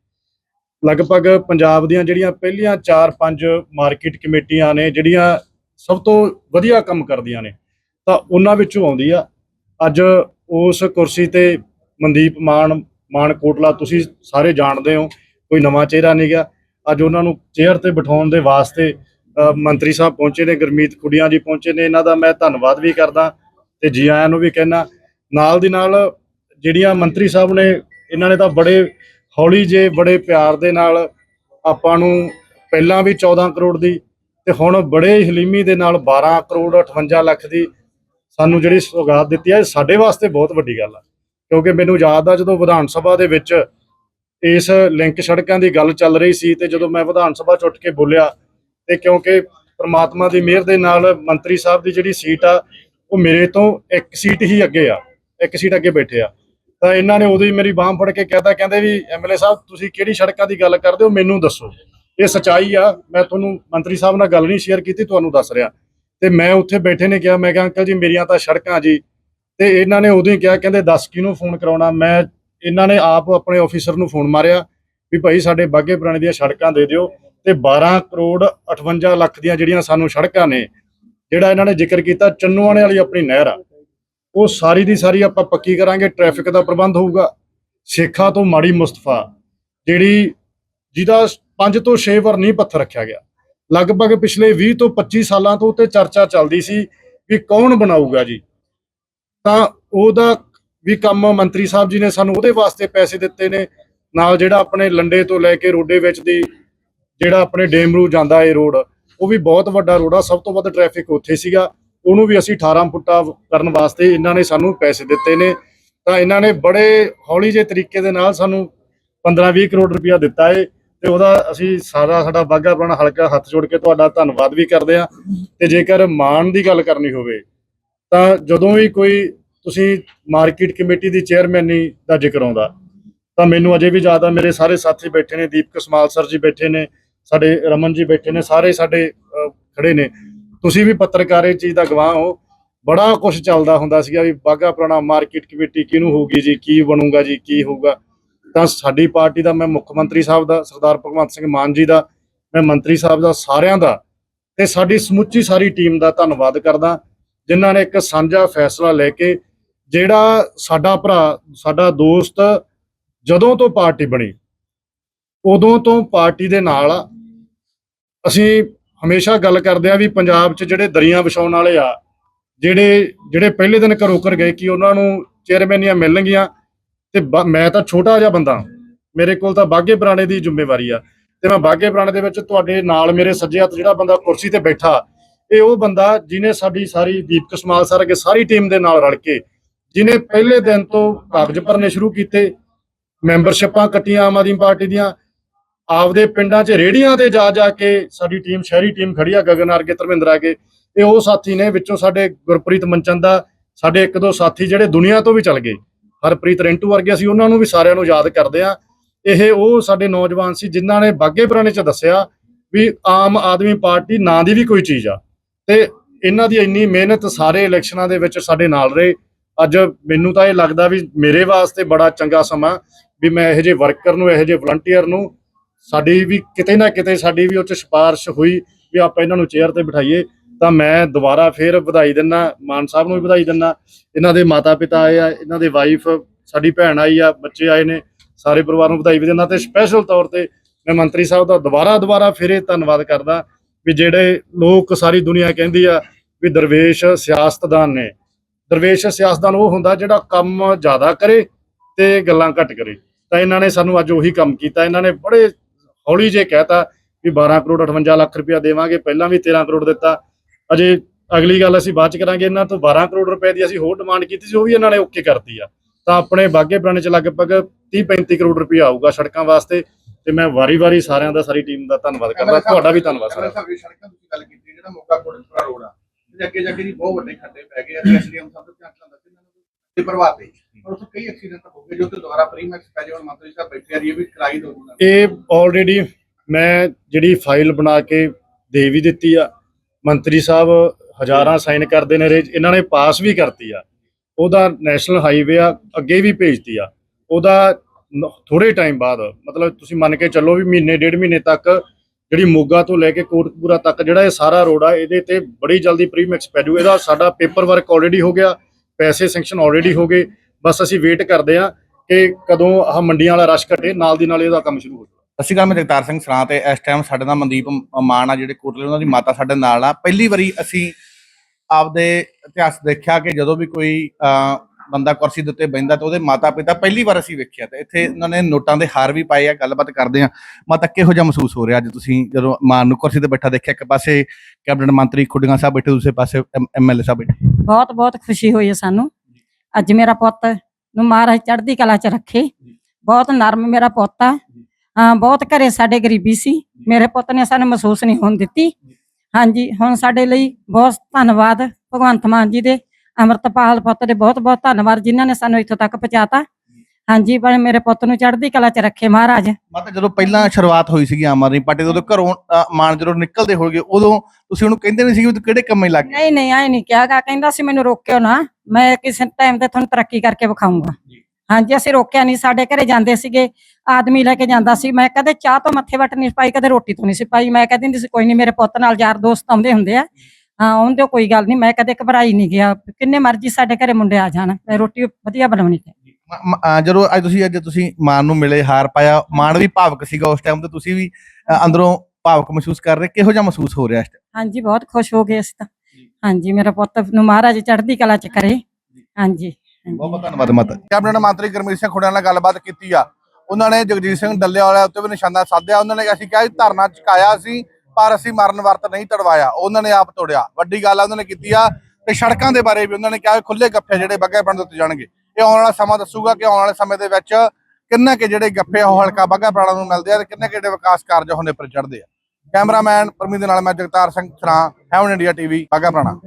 ਲਗਭਗ ਪੰਜਾਬ ਦੀਆਂ ਜਿਹੜੀਆਂ ਪਹਿਲੀਆਂ 4-5 ਮਾਰਕੀਟ ਕਮੇਟੀਆਂ ਨੇ, ਜਿਹੜੀਆਂ ਸਭ ਤੋਂ ਵਧੀਆ ਕੰਮ ਕਰਦੀਆਂ ਨੇ, ਤਾਂ ਉਹਨਾਂ ਵਿੱਚੋਂ ਆਉਂਦੀ ਆ। ਅੱਜ ਉਸ ਕੁਰਸੀ ਤੇ ਮਨਦੀਪ ਮਾਨ ਮਾਨ ਕੋਟਲਾ, ਤੁਸੀਂ ਸਾਰੇ ਜਾਣਦੇ ਹੋ, ਕੋਈ ਨਵਾਂ ਚਿਹਰਾ ਨਹੀਂ ਗਿਆ। ਅੱਜ ਉਹਨਾਂ ਨੂੰ ਚੇਅਰ ਤੇ ਬਿਠਾਉਣ ਦੇ ਵਾਸਤੇ ਮੰਤਰੀ ਸਾਹਿਬ ਪਹੁੰਚੇ ਨੇ, ਗੁਰਮੀਤ ਖੁੱਡੀਆਂ ਜੀ ਪਹੁੰਚੇ ਨੇ। ਇਹਨਾਂ ਦਾ ਮੈਂ ਧੰਨਵਾਦ ਵੀ ਕਰਦਾ ਤੇ ਜੀ ਆਇਆਂ ਨੂੰ ਵੀ ਕਹਿਣਾ ਨਾਲ ਦੀ ਨਾਲ ਜਿਹੜੀਆਂ ਮੰਤਰੀ ਸਾਹਿਬ ਨੇ, ਇਹਨਾਂ ਨੇ ਤਾਂ ਬੜੇ ਹੌਲੀ ਜੇ ਬੜੇ ਪਿਆਰ ਦੇ ਨਾਲ ਆਪਾਂ ਨੂੰ ਪਹਿਲਾਂ ਵੀ 14 ਕਰੋੜ ਦੀ ਤੇ ਹੁਣ ਬੜੇ ਹਲੀਮੀ ਦੇ ਨਾਲ 12 ਕਰੋੜ 58 ਲੱਖ ਦੀ ਸਾਨੂੰ ਜਿਹੜੀ ਸੌਗਾਤ ਦਿੱਤੀ ਹੈ ਸਾਡੇ ਵਾਸਤੇ ਬਹੁਤ ਵੱਡੀ ਗੱਲ ਆ। ਕਿਉਂਕਿ ਮੈਨੂੰ ਯਾਦ ਆ ਜਦੋਂ ਵਿਧਾਨ ਸਭਾ ਦੇ ਵਿੱਚ ਇਸ ਲਿੰਕ ਸੜਕਾਂ ਦੀ ਗੱਲ ਚੱਲ ਰਹੀ ਸੀ ਤੇ ਜਦੋਂ ਮੈਂ ਵਿਧਾਨ ਸਭਾ ਚ ਉੱਠ ਕੇ ਬੋਲਿਆ ਤੇ ਕਿਉਂਕਿ ਪ੍ਰਮਾਤਮਾ ਦੀ ਮਿਹਰ ਦੇ ਨਾਲ ਮੰਤਰੀ ਸਾਹਿਬ ਦੀ ਜਿਹੜੀ ਸੀਟ ਆ, ਉਹ ਮੇਰੇ ਤੋਂ ਇੱਕ ਸੀਟ ਹੀ ਅੱਗੇ ਆ, ਇੱਕ ਸੀਟ ਅੱਗੇ ਬੈਠੇ ਆ। ਤਾਂ ਇਹਨਾਂ ਨੇ ਉਦੋਂ ਹੀ ਮੇਰੀ ਬਾਹ ਫੜ ਕੇ ਕਹਿਤਾ, ਕਹਿੰਦੇ ਵੀ ਐਮਐਲਏ ਸਾਹਿਬ, ਤੁਸੀਂ ਕਿਹੜੀ ਸੜਕਾਂ ਦੀ ਗੱਲ ਕਰਦੇ ਹੋ? ਮੈਨੂੰ ਦੱਸੋ। ਇਹ ਸਚਾਈ ਆ, ਮੈਂ ਤੁਹਾਨੂੰ ਮੰਤਰੀ ਸਾਹਿਬ ਨਾਲ ਗੱਲ ਨਹੀਂ ਸ਼ੇਅਰ ਕੀਤੀ, ਤੁਹਾਨੂੰ ਦੱਸ ਰਿਹਾ। ਤੇ ਮੈਂ ਉੱਥੇ ਬੈਠੇ ਨੇ ਕਿਹਾ, ਮੈਂ ਕਿਹਾ, ਅੰਕਲ ਜੀ, ਮੇਰੀਆਂ ਤਾਂ ਸੜਕਾਂ ਜੀ। ਤੇ ਇਹਨਾਂ ਨੇ ਉਦੋਂ ਹੀ ਕਿਹਾ, ਕਹਿੰਦੇ, ਦੱਸ ਕਿਹਨੂੰ ਫੋਨ ਕਰਾਉਣਾ? ਮੈਂ ਇਹਨਾਂ ਨੇ ਆਪ ਆਪਣੇ ਆਫੀਸਰ ਨੂੰ ਫੋਨ ਮਾਰਿਆ ਵੀ ਭਾਈ, ਸਾਡੇ ਬਾਗੇ ਪੁਰਾਣੇ ਦੀਆਂ ਸੜਕਾਂ ਦੇ ਦਿਓ ਤੇ 12 ਕਰੋੜ 58 ਲੱਖ ਦੀਆਂ ਜਿਹੜੀਆਂ ਸਾਨੂੰ ਸੜਕਾਂ ਨੇ, ਜਿਹੜਾ ਇਹਨਾਂ ਨੇ ਜ਼ਿਕਰ ਕੀਤਾ, ਚੰਨੂਆਣੇ ਵਾਲੀ ਆਪਣੀ ਨਹਿਰ ਆ। ਉਹ ਸਾਰੀ ਦੀ ਸਾਰੀ ਆਪਾਂ ਪੱਕੀ ਕਰਾਂਗੇ ਟ੍ਰੈਫਿਕ ਦਾ ਪ੍ਰਬੰਧ ਹੋਊਗਾ। ਸੇਖਾ ਤੋਂ ਮਾੜੀ ਮੁਸਤਫਾ, ਜਿਹੜੀ ਜਿਹਦਾ 5 ਤੋਂ 6 ਵਾਰ ਨਹੀਂ ਪੱਥਰ ਰੱਖਿਆ ਗਿਆ। ਲਗਭਗ ਪਿਛਲੇ 20 ਤੋਂ 25 ਸਾਲਾਂ ਤੋਂ ਉੱਤੇ ਚਰਚਾ ਚੱਲਦੀ ਸੀ ਵੀ ਕੌਣ ਬਣਾਊਗਾ ਜੀ। ਤਾਂ ਉਹਦਾ ਵੀ ਕੰਮ ਮੰਤਰੀ ਸਾਹਿਬ ਜੀ ਨੇ ਸਾਨੂੰ ਉਹਦੇ ਵਾਸਤੇ ਪੈਸੇ ਦਿੱਤੇ ਨੇ। ਨਾਲ ਜਿਹੜਾ ਆਪਣੇ ਲੰਡੇ ਤੋਂ ਲੈ ਕੇ ਰੋਡੇ ਵਿੱਚ ਦੀ ਜਿਹੜਾ ਆਪਣੇ ਡੇਮਰੂ ਜਾਂਦਾ ਇਹ ਰੋਡ, ਉਹ ਵੀ ਬਹੁਤ ਵੱਡਾ ਰੋਡ ਆ। ਸਭ ਤੋਂ ਵੱਧ ਟ੍ਰੈਫਿਕ ਉੱਥੇ ਸੀਗਾ। ਉਹਨੂੰ ਵੀ ਅਸੀਂ 18 ਫੁੱਟਾ ਕਰਨ ਵਾਸਤੇ ਇਹਨਾਂ ਨੇ ਸਾਨੂੰ ਪੈਸੇ ਦਿੱਤੇ ਨੇ। ਤਾਂ ਇਹਨਾਂ ਨੇ ਬੜੇ ਹੌਲੀ ਜਿਹੇ ਤਰੀਕੇ ਦੇ ਨਾਲ ਸਾਨੂੰ 15-20 ਕਰੋੜ ਰੁਪਇਆ ਦਿੱਤਾ ਏ ਤੇ ਉਹਦਾ ਅਸੀਂ ਸਾਰਾ ਸਾਡਾ ਬਾਗਾ ਬਣ ਹਲਕਾ ਹੱਥ ਜੋੜ ਕੇ ਤੁਹਾਡਾ ਧੰਨਵਾਦ ਵੀ ਕਰਦੇ ਆ ਤੇ ਜੇਕਰ ਮਾਣ ਦੀ ਗੱਲ ਕਰਨੀ ਹੋਵੇ, ਤਾਂ ਜਦੋਂ ਵੀ ਕੋਈ ਤੁਸੀਂ ਮਾਰਕੀਟ ਕਮੇਟੀ ਦੀ ਚੇਅਰਮੈਨੀ ਦਾ ਜ਼ਿਕਰ ਆਉਂਦਾ, ਤਾਂ ਮੈਨੂੰ ਅਜੇ ਵੀ ਯਾਦ ਆ, ਮੇਰੇ ਸਾਰੇ ਸਾਥੀ ਬੈਠੇ ਨੇ, ਦੀਪਕ ਸਮਾਲ ਸਰ ਜੀ ਬੈਠੇ ਨੇ, ਸਾਡੇ ਰਮਨ ਜੀ ਬੈਠੇ ਨੇ, ਸਾਰੇ ਸਾਡੇ ਖੜੇ ਨੇ। ਤੁਸੀਂ ਵੀ ਪੱਤਰਕਾਰ ਇਹ ਚੀਜ਼ ਦਾ ਗਵਾਹ ਹੋ। ਬੜਾ ਕੁਝ ਚੱਲਦਾ ਹੁੰਦਾ ਸੀਗਾ ਵੀ ਬਾਗਾ ਪੁਰਾਣਾ ਮਾਰਕੀਟ ਕਮੇਟੀ ਕਿਹਨੂੰ ਹੋਊਗੀ ਜੀ, ਕੀ ਬਣੂਗਾ ਜੀ, ਕੀ ਹੋਊਗਾ। ਤਾਂ ਸਾਡੀ ਪਾਰਟੀ ਦਾ ਮੈਂ ਮੁੱਖ ਮੰਤਰੀ ਸਾਹਿਬ ਦਾ, ਸਰਦਾਰ ਭਗਵੰਤ ਸਿੰਘ ਮਾਨ ਜੀ ਦਾ, ਮੈਂ ਮੰਤਰੀ ਸਾਹਿਬ ਦਾ, ਸਾਰਿਆਂ ਦਾ ਤੇ ਸਾਡੀ ਸਮੁੱਚੀ ਸਾਰੀ ਟੀਮ ਦਾ ਧੰਨਵਾਦ ਕਰਦਾ, ਜਿਨ੍ਹਾਂ ਨੇ ਇੱਕ ਸਾਂਝਾ ਫੈਸਲਾ ਲੈ ਕੇ ਜਿਹੜਾ ਸਾਡਾ ਭਰਾ, ਸਾਡਾ ਦੋਸਤ ਜਦੋਂ ਤੋਂ ਪਾਰਟੀ ਬਣੀ, ਉਦੋਂ ਤੋਂ ਪਾਰਟੀ ਦੇ ਨਾਲ ਅਸੀਂ ਹਮੇਸ਼ਾ ਗੱਲ ਕਰਦੇ ਆ ਵੀ ਪੰਜਾਬ 'ਚ ਜਿਹੜੇ ਦਰੀਆਂ ਵਿਛਾਉਣ ਵਾਲੇ ਆ, ਜਿਹੜੇ ਜਿਹੜੇ ਪਹਿਲੇ ਦਿਨ ਘਰੋਂ ਕਰ ਗਏ ਕਿ ਉਹਨਾਂ ਨੂੰ ਚੇਅਰਮੈਨੀਆਂ ਮਿਲਣਗੀਆਂ, ਤੇ ਬ- ਮੈਂ ਤਾਂ ਛੋਟਾ ਜਿਹਾ ਬੰਦਾ ਮੇਰੇ ਕੋਲ ਤਾਂ ਬਾਗੇ ਪੁਰਾਣੇ ਦੀ ਜ਼ਿੰਮੇਵਾਰੀ ਆ। ਤੇ ਮੈਂ ਬਾਗੇ ਪੁਰਾਣੇ ਦੇ ਵਿੱਚ ਤੁਹਾਡੇ ਨਾਲ ਮੇਰੇ ਸੱਜੇ ਹੱਥ ਜਿਹੜਾ ਬੰਦਾ ਕੁਰਸੀ ਤੇ ਬੈਠਾ, ਇਹ ਉਹ ਬੰਦਾ ਜਿਨੇ ਸਾਡੀ ਸਾਰੀ ਦੀਪਕ ਸਮਾਲ ਸਰ ਅੱਗੇ ਸਾਰੀ ਟੀਮ ਦੇ ਨਾਲ ਰਲ ਕੇ ਜਿਨੇ ਪਹਿਲੇ ਦਿਨ ਤੋਂ ਕਾਗਜ਼ ਭਰਨੇ ਸ਼ੁਰੂ ਕੀਤੇ ਮੈਂਬਰਸ਼ਿਪਾਂ ਕੱਟੀਆਂ ਆਮ ਆਦਮੀ ਪਾਰਟੀ ਦੀਆਂ ਆਪਦੇ ਪਿੰਡਾਂ 'ਚ ਰੇੜੀਆਂ ਤੇ ਜਾ ਜਾ ਕੇ ਸਾਡੀ ਟੀਮ, ਸ਼ਹਿਰੀ ਟੀਮ ਖੜੀ ਆ, ਗਗਨ ਆਰਗੇ ਧਰਮਿੰਦਰ ਆਗੇ ਇਹ ਉਹ ਸਾਥੀ ਨੇ ਵਿੱਚੋਂ ਸਾਡੇ ਗੁਰਪ੍ਰੀਤ ਮਨਚੰਦਾ ਸਾਡੇ ਇੱਕ ਦੋ ਸਾਥੀ ਜਿਹੜੇ ਦੁਨੀਆ ਤੋਂ ਵੀ ਚੱਲ ਗਏ। ਹਰਪ੍ਰੀਤ ਰੈਂਟੂ ਵਰਗੇ ਅਸੀਂ ਉਹਨਾਂ ਨੂੰ ਵੀ ਸਾਰਿਆਂ ਨੂੰ ਯਾਦ ਕਰਦੇ ਆ ਇਹ ਉਹ ਸਾਡੇ ਨੌਜਵਾਨ ਸੀ ਜਿਨ੍ਹਾਂ ਨੇ ਬਾਗੇ ਪੁਰਾਣੇ 'ਚ ਦੱਸਿਆ ਵੀ ਆਮ ਆਦਮੀ ਪਾਰਟੀ ਨਾਂ ਦੀ ਵੀ ਕੋਈ ਚੀਜ਼ ਆ। ਤੇ ਇਹਨਾਂ ਦੀ ਇੰਨੀ ਮਿਹਨਤ ਸਾਰੇ ਇਲੈਕਸ਼ਨਾਂ ਦੇ ਵਿੱਚ ਸਾਡੇ ਨਾਲ ਰਹੇ। ਅੱਜ ਮੈਨੂੰ ਤਾਂ ਇਹ ਲੱਗਦਾ ਵੀ ਮੇਰੇ ਵਾਸਤੇ ਬੜਾ ਚੰਗਾ ਸਮਾਂ ਵੀ ਮੈਂ ਇਹੋ ਜਿਹੇ ਵਰਕਰ ਨੂੰ, ਇਹੋ ਜਿਹੇ ਵਲੰਟੀਅਰ ਨੂੰ ਸਾਡੀ ਵੀ ਕਿਤੇ ਨਾ ਕਿਤੇ ਸਾਡੀ ਵੀ ਉੱਚ ਸਿਫਾਰਿਸ਼ ਹੋਈ ਵੀ ਆਪਾਂ ਇਹਨਾਂ ਨੂੰ ਚੇਅਰ ਤੇ ਬਿਠਾਈਏ, ਤਾਂ ਮੈਂ ਦੁਬਾਰਾ ਫੇਰ ਵਧਾਈ ਦਿੰਦਾ ਮਾਨ ਸਾਹਿਬ ਨੂੰ ਵੀ ਵਧਾਈ ਦਿੰਦਾ ਇਹਨਾਂ ਦੇ ਮਾਤਾ ਪਿਤਾ ਆਏ ਆ, ਇਹਨਾਂ ਦੇ ਵਾਈਫ ਸਾਡੀ ਭੈਣ ਆਈ ਆ, ਬੱਚੇ ਆਏ ਨੇ, ਸਾਰੇ ਪਰਿਵਾਰ ਨੂੰ ਵਧਾਈ ਵੀ ਦਿੰਦਾ ਤੇ ਸਪੈਸ਼ਲ ਤੌਰ ਤੇ ਮੈਂ ਮੰਤਰੀ ਸਾਹਿਬ ਦਾ ਦੁਬਾਰਾ ਦੁਬਾਰਾ ਫਿਰ ਇਹ ਧੰਨਵਾਦ ਕਰਦਾ ਵੀ ਜਿਹੜੇ ਲੋਕ ਸਾਰੀ ਦੁਨੀਆ ਕਹਿੰਦੀ ਆ ਵੀ ਦਰਵੇਸ਼ ਸਿਆਸਤਦਾਨ ਨੇ। ਦਰਵੇਸ਼ ਸਿਆਸਤਦਾਨ ਉਹ ਹੁੰਦਾ ਜਿਹੜਾ ਕੰਮ ਜ਼ਿਆਦਾ ਕਰੇ ਤੇ ਗੱਲਾਂ ਘੱਟ ਕਰੇ। ਤਾਂ ਇਹਨਾਂ ਨੇ ਸਾਨੂੰ ਅੱਜ ਉਹੀ ਕੰਮ ਕੀਤਾ, ਇਹਨਾਂ ਨੇ ਬੜੇ ਹੌਲੀ ਜੇ ਕਹਿਤਾ ਵੀ 12 ਕਰੋੜ 58 ਲੱਖ ਰੁਪਇਆ ਦੇਵਾਂਗੇ ਪਹਿਲਾਂ ਵੀ 13 ਕਰੋੜ ਦਿੱਤਾ। ਅਜੇ ਅਗਲੀ ਗੱਲ ਅਸੀਂ ਬਾਅਦ ਚ ਕਰਾਂਗੇ ਇਹਨਾਂ ਤੋਂ 12 ਕਰੋੜ ਰੁਪਏ ਦੀ ਅਸੀਂ ਹੋਰ ਡਿਮਾਂਡ ਕੀਤੀ ਸੀ ਉਹ ਵੀ ਇਹਨਾਂ ਨੇ ਓਕੇ ਕਰਤੀ ਆ। ਤਾਂ ਆਪਣੇ ਬਾਗੇ ਪੁਰਾਣੇ ਚ ਲਗਭਗ 30 35 ਕਰੋੜ ਰੁਪਇਆ ਆਊਗਾ ਸੜਕਾਂ ਵਾਸਤੇ ਤੇ ਮੈਂ ਵਾਰੀ-ਵਾਰੀ ਸਾਰਿਆਂ ਦਾ ਸਾਰੀ ਟੀਮ ਦਾ ਧੰਨਵਾਦ ਕਰਦਾ ਤੁਹਾਡਾ ਵੀ ਧੰਨਵਾਦ ਸਰ ਸੜਕਾਂ ਤੁਸੀਂ ਗੱਲ ਕੀਤੀ ਜਿਹੜਾ ਮੋਗਾ ਕੋਟਕਪੁਰਾ ਰੋਡ ਆ ਅੱਗੇ ਜਾ ਕੇ ਜੀ ਬਹੁਤ ਵੱਡੇ ਖੱਡੇ ਪੈ ਗਏ ਆ ਐਸਡੀਐਮ ਸਾਹਿਬ ਦਾ ਧਿਆਨ ਚਾਹੁੰਦਾ ਸੀ ਇਹਨਾਂ ਨੂੰ ਤੇ ਪ੍ਰਭਾਵ ਤੇ। ਔਰ ਉੱਥੇ ਕਈ ਐਕਸੀਡੈਂਟ ਹੋ ਗਏ ਜੋ ਤੇ ਦੁਬਾਰਾ ਪ੍ਰੀਮੈਕਸ ਪੈ ਜਾਣ ਮੰਤਰੀ ਸਾਹਿਬ ਬੈਠੇ ਆ ਜੀ ਇਹ ਵੀ ਕਰਾਈ ਦੋ ਉਹਨਾਂ ਇਹ ਆਲਰੇਡੀ ਮੈਂ ਜਿਹੜੀ ਫਾਈਲ ਬਣਾ ਕੇ ਦੇ ਵੀ ਦਿੱਤੀ ਆ। ਮੰਤਰੀ ਸਾਹਿਬ ਹਜ਼ਾਰਾਂ ਸਾਈਨ ਕਰਦੇ ਨੇ ਇਹਨਾਂ ਨੇ ਪਾਸ ਵੀ ਕਰਤੀ ਆ। ਉਹਦਾ ਨੈਸ਼ਨਲ ਹਾਈਵੇ ਆ ਅੱਗੇ ਵੀ ਭੇਜਤੀ ਆ। ਉਹਦਾ ਥੋੜੇ ਟਾਈਮ ਬਾਅਦ ਮਤਲਬ ਤੁਸੀਂ ਮੰਨ ਕੇ ਚੱਲੋ ਵੀ ਮਹੀਨੇ ਡੇਢ ਮਹੀਨੇ ਤੱਕ ਜਿਹੜੀ ਮੋਗਾ ਤੋਂ ਲੈ ਕੇ ਕੋਟਕਪੂਰਾ ਤੱਕ ਜਿਹੜਾ ਇਹ ਸਾਰਾ ਰੋਡ ਆ ਇਹਦੇ ਤੇ ਬੜੀ ਜਲਦੀ ਪ੍ਰੀਮੈਕਸ ਪੈ ਜੂ। ਇਹਦਾ ਸਾਡਾ ਪੇਪਰ ਵਰਕ ਆਲਰੇਡੀ ਹੋ ਗਿਆ ਪੈਸੇ ਸੈਂਕਸ਼ਨ ਆਲਰੇਡੀ ਹੋ ਗਏ। ਬਸ ਅਸੀਂ ਵੇਟ ਕਰਦੇ ਆ ਕਿ ਕਦੋਂ ਆਹ ਮੰਡੀਆਂ ਵਾਲਾ ਰਸ਼ ਘਟੇ ਨਾਲ ਦੀ ਨਾਲ ਇਹਦਾ ਕੰਮ ਸ਼ੁਰੂ ਹੋ ਜਾਵੇ। ਸਤਿ ਸ਼੍ਰੀ ਅਕਾਲ ਮੈਂ ਜਗਤਾਰ ਸਿੰਘ ਸਰਾਂ ਤੇ ਇਸ ਟਾਈਮ ਸਾਡੇ ਨਾਲ ਮਨਦੀਪ ਮਾਨ ਆ ਜਿਹੜੇ ਕੋਟਲੇ ਉਹਨਾਂ ਦੀ ਮਾਤਾ ਸਾਡੇ ਨਾਲ ਆ। ਪਹਿਲੀ ਵਾਰੀ ਅਸੀਂ ਆਪਦੇ ਇਤਿਹਾਸ ਦੇਖਿਆ ਕਿ ਜਦੋਂ ਵੀ ਕੋਈ ਬੰਦਾ ਕੁਰਸੀ ਦੇ ਉੱਤੇ ਬੈੰਦਾ ਤੇ ਉਹਦੇ ਮਾਤਾ ਪਿਤਾ ਪਹਿਲੀ ਵਾਰ ਅਸੀਂ ਵੇਖਿਆ ਤੇ ਇੱਥੇ ਉਹਨਾਂ ਨੇ ਨੋਟਾਂ ਦੇ ਹਾਰ ਵੀ ਪਾਏ ਆ ਗੱਲਬਾਤ ਕਰਦੇ ਆ। ਮਾਤਾ ਕਿਹੋ ਜਿਹਾ ਮਹਿਸੂਸ ਹੋ ਰਿਹਾ ਅੱਜ ਤੁਸੀਂ ਜਦੋਂ ਮਾਨ ਨੂੰ ਕੁਰਸੀ ਤੇ ਬੈਠਾ ਦੇਖਿਆ? ਇੱਕ ਪਾਸੇ ਕੈਬਨਿਟ ਮੰਤਰੀ ਖੁੱਡੀਆਂ ਸਾਹਿਬ ਬੈਠੇ ਦੂਸਰੇ ਪਾਸੇ ਐਮਐਲਏ ਸਾਹਿਬ ਬੈਠੇ। ਬਹੁਤ ਬਹੁਤ ਖੁਸ਼ੀ ਹੋਈ ਹੈ ਸਾਨੂੰ। ਅੱਜ ਮੇਰਾ ਪੁੱਤ ਨੂੰ ਮਹਾਰਾਜ ਚੜ੍ਹਦੀ ਕਲਾ 'ਚ ਰੱਖੇ। ਬਹੁਤ ਨਰਮ ਮੇਰਾ ਪੁੱਤ ਆ। ਹਾਂ ਬਹੁਤ ਘਰੇ ਸਾਡੇ ਗਰੀਬੀ ਸੀ। ਮੇਰੇ ਪੁੱਤ ਨੇ ਸਾਨੂੰ ਮਹਿਸੂਸ ਨਹੀਂ ਹੋਣ ਦਿੱਤੀ। ਹਾਂਜੀ ਹੁਣ ਸਾਡੇ ਲਈ ਬਹੁਤ ਧੰਨਵਾਦ ਭਗਵੰਤ ਮਾਨ ਜੀ ਦੇ ਅਮਰਤਪਾਲ ਪੁੱਤ ਦੇ ਬਹੁਤ ਬਹੁਤ ਧੰਨਵਾਦ ਜਿਨ੍ਹਾਂ ਨੇ ਸਾਨੂੰ ਇੱਥੋਂ ਤੱਕ ਪਹੁੰਚਾਤਾ। ਹਾਂਜੀ ਪਰ ਮੇਰੇ ਪੁੱਤ ਨੂੰ ਚੜ੍ਹਦੀ ਕਲਾ 'ਚ ਰੱਖੇ ਮਹਾਰਾਜ। ਮਾਤਾ ਜਦੋਂ ਪਹਿਲਾਂ ਸ਼ੁਰੂਆਤ ਹੋਈ ਸੀਗੀ ਆਮ ਆਦਮੀ ਪਾਰਟੀ ਉਦੋਂ ਘਰੋਂ ਮਾਨ ਜਦੋਂ ਨਿਕਲਦੇ ਹੋਣਗੇ ਉਦੋਂ ਤੁਸੀਂ ਉਹਨੂੰ ਕਹਿੰਦੇ ਨਹੀਂ ਸੀ ਕਿ ਤੂੰ ਕਿਹੜੇ ਕੰਮੇ ਲੱਗ ਗਿਆ? ਨਹੀਂ ਨਹੀਂ ਆਏ ਨਹੀਂ ਕਿਹਾਗਾ ਕਹਿੰਦਾ ਸੀ ਮੈਨੂੰ ਰੋਕਿਓ ਨਾ ਮੈਂ ਕਿਸੇ ਟਾਈਮ ਤੇ ਤੁਹਾਨੂੰ ਤਰੱਕੀ ਕਰਕੇ ਵਿਖਾਊਂਗਾ। ਹਾਂਜੀ ਅਸੀਂ ਰੋਕਿਆ ਨਹੀਂ ਸਾਡੇ ਘਰੇ ਜਾਂਦੇ ਸੀਗੇ ਆਦਮੀ ਲੈ ਕੇ ਜਾਂਦਾ ਸੀ ਮੈਂ ਕਦੇ ਚਾਹ ਤੋਂ ਮੱਥੇ ਵੱਟ ਨਹੀਂ ਪਾਈ ਕਦੇ ਰੋਟੀ ਤੋਂ ਨਹੀਂ ਸੀ ਪਾਈ ਮੈਂ ਕਹਿੰਦੀ ਹੁੰਦੀ ਸੀ ਕੋਈ ਨਹੀਂ ਮੇਰੇ ਪੁੱਤ ਨਾਲ ਯਾਰ ਦੋਸਤ ਆਉਂਦੇ ਹੁੰਦੇ ਆ। ਹਾਂ ਉਹਦੇ ਕੋਈ ਗੱਲ ਨਹੀਂ ਮੈਂ ਕਦੇ ਘਬਰਾਈ ਨਹੀਂ ਗਿਆ। ਕਿੰਨੇ ਮਰਜ਼ੀ ਸਾਡੇ ਘਰੇ ਮੁੰਡੇ ਆ ਜਾਣ ਮੈਂ ਰੋਟੀ ਵਧੀਆ ਬਣਾਉਣੀ ਤੇ। ਮ- ਮ- ਅਹ ਜਦੋਂ ਅੱਜ ਤੁਸੀਂ ਅੱਜ ਤੁਸੀਂ ਮਾਨ ਨੂੰ ਮਿਲੇ ਹਾਰ ਪਾਇਆ ਮਾਨ ਵੀ ਭਾਵਕ ਸੀਗਾ ਉਸ ਟਾਈਮ ਤੇ ਤੁਸੀਂ ਵੀ ਅਹ, ਅੰਦਰੋਂ ਭਾਵਕ ਮਹਿਸੂਸ ਕਰ ਰਹੇ ਕਿਹੋ ਜਿਹਾ ਮਹਿਸੂਸ ਹੋ ਰਿਹਾ ਇਸ time? ਹਾਂਜੀ ਬਹੁਤ ਖੁਸ਼ ਹੋ ਗਏ ਅਸੀਂ ਤਾਂ। ਹਾਂਜੀ ਮੇਰਾ ਪੁੱਤ ਨੂੰ ਮਹਾਰਾਜ ਚੜ੍ਹਦੀ ਕਲਾ ਚ ਕਰੇ। ਹਾਂਜੀ। ਬਹੁਤ ਬਹੁਤ ਧੰਨਵਾਦ ਮਾਤਾ ਕੈਬਨਿਟ ਮੰਤਰੀ ਗੁਰਮੀਤ ਸਿੰਘ ਖੁੱਡਾ ਨਾਲ ਗੱਲਬਾਤ ਕੀਤੀ ਆ। ਉਹਨਾਂ ਨੇ ਜਗਜੀਤ ਸਿੰਘ ਡੱਲੇ ਵਾਲਿਆਂ ਉੱਤੇ ਵੀ ਨਿਸ਼ਾਨਾ ਸਾਧਿਆ। ਉਹਨਾਂ ਨੇ ਅਸੀਂ ਕਿਹਾ ਸੀ ਧਰਨਾ ਚੁਕਾਇਆ ਸੀ। ਪਰ ਅਸੀਂ ਮਰਨ ਵਰਤ ਨਹੀਂ ਤੜਵਾਇਆ, ਉਹਨਾਂ ਨੇ ਆਪ ਤੋੜਿਆ। ਵੱਡੀ ਗੱਲ ਆ, ਉਹਨਾਂ ਨੇ ਕੀਤੀ ਆ ਤੇ ਸੜਕਾਂ ਦੇ ਬਾਰੇ ਵੀ ਉਹਨਾਂ ਨੇ ਕਿਹਾ ਖੁੱਲੇ ਗੱਫੇ ਜਿਹੜੇ ਬੱਗੇ ਪਿੰਡ ਦੇ ਉੱਤੇ ਜਾਣਗੇ। ਇਹ ਆਉਣ ਵਾਲਾ ਸਮਾਂ ਦੱਸੂਗਾ ਕਿ ਆਉਣ ਵਾਲੇ ਸਮੇਂ ਦੇ ਵਿੱਚ ਕਿੰਨਾ ਕਿ ਜਿਹੜੇ ਗੱਫੇ ਆ ਉਹ ਹਲਕਾ ਬੱਗਾ ਪ੍ਰਾਣਾ ਨੂੰ ਮਿਲਦੇ ਆ ਤੇ ਕਿੰਨੇ ਕਿਹੜੇ ਵਿਕਾਸ ਕਾਰਜ ਉਹਨੇ ਪਰ ਚੜਦੇ ਆ। ਕੈਮਰਾਮੈਨ ਪਰਮੀਤ ਦੇ ਨਾਲ ਮੈਂ ਜਗਤਾਰ ਸਿੰਘ ਸਰਾਂ ਹੈਵਨ ਇੰਡੀਆ ਟੀਵੀ ਬੱਗਾ ਪ੍ਰਾਣਾ